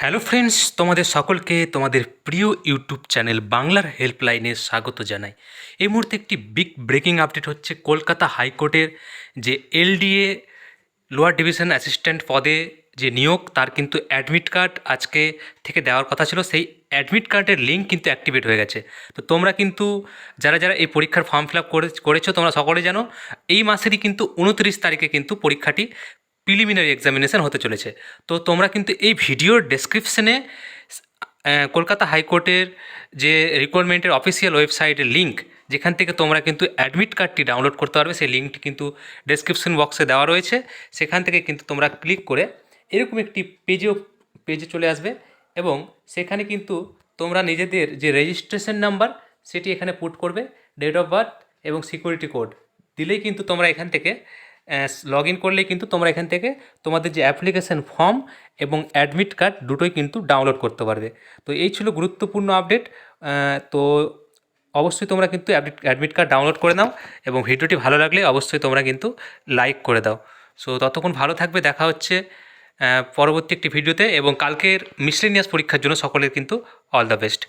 Hello friends, তোমাদের সকলকে তোমাদের প্রিয় ইউটিউব চ্যানেল বাংলার হেল্পলাইনে স্বাগত জানাই। এই মুহূর্তে একটি বিগ ব্রেকিং আপডেট হচ্ছে কলকাতা হাইকোর্টের যে এলডিএ লোয়ার ডিভিশন অ্যাসিস্ট্যান্ট পদে যে নিয়োগ, তার কিন্তু অ্যাডমিট কার্ড আজকে থেকে দেওয়ার কথা ছিল। সেই অ্যাডমিট কার্ডের লিঙ্ক কিন্তু অ্যাক্টিভেট হয়ে গেছে। তো তোমরা কিন্তু যারা যারা এই পরীক্ষার ফর্ম ফিল আপ করে করেছ, তোমরা সকলে জানো, এই মাসেরই কিন্তু উনত্রিশ তারিখে কিন্তু পরীক্ষাটি প্রিলিমিনারি এক্সামিনেশন হতে চলেছে। তো তোমরা কিন্তু এই ভিডিওর ডেসক্রিপশনে কলকাতা হাইকোর্টের যে রিকোয়ারমেন্টের অফিসিয়াল ওয়েবসাইটের লিঙ্ক যেখান থেকে তোমরা কিন্তু অ্যাডমিট কার্ডটি ডাউনলোড করতে পারবে, সেই লিঙ্কটি কিন্তু ডেসক্রিপশন বক্সে দেওয়া রয়েছে। সেখান থেকে কিন্তু তোমরা ক্লিক করে এরকম একটি পেজেও পেজে চলে আসবে এবং সেখানে কিন্তু তোমরা নিজেদের যে রেজিস্ট্রেশন নাম্বার সেটি এখানে পুট করবে ডেট অফ বার্থ এবং সিকিউরিটি কোড দিলেই কিন্তু তোমরা এখান থেকে লগ ইন করলেই কিন্তু তোমরা এখান থেকে তোমাদের যে অ্যাপ্লিকেশন ফর্ম এবং অ্যাডমিট কার্ড দুটোই কিন্তু ডাউনলোড করতে পারবে। তো এই ছিল গুরুত্বপূর্ণ আপডেট। তো অবশ্যই তোমরা কিন্তু অ্যাডমিট কার্ড ডাউনলোড করে নাও এবং ভিডিওটি ভালো লাগলে অবশ্যই তোমরা কিন্তু লাইক করে দাও। সো ততক্ষণ ভালো থাকবে, দেখা হচ্ছে পরবর্তী একটি ভিডিওতে এবং কালকের মিসলেনিয়াস পরীক্ষার জন্য সকলের কিন্তু অল দ্য বেস্ট।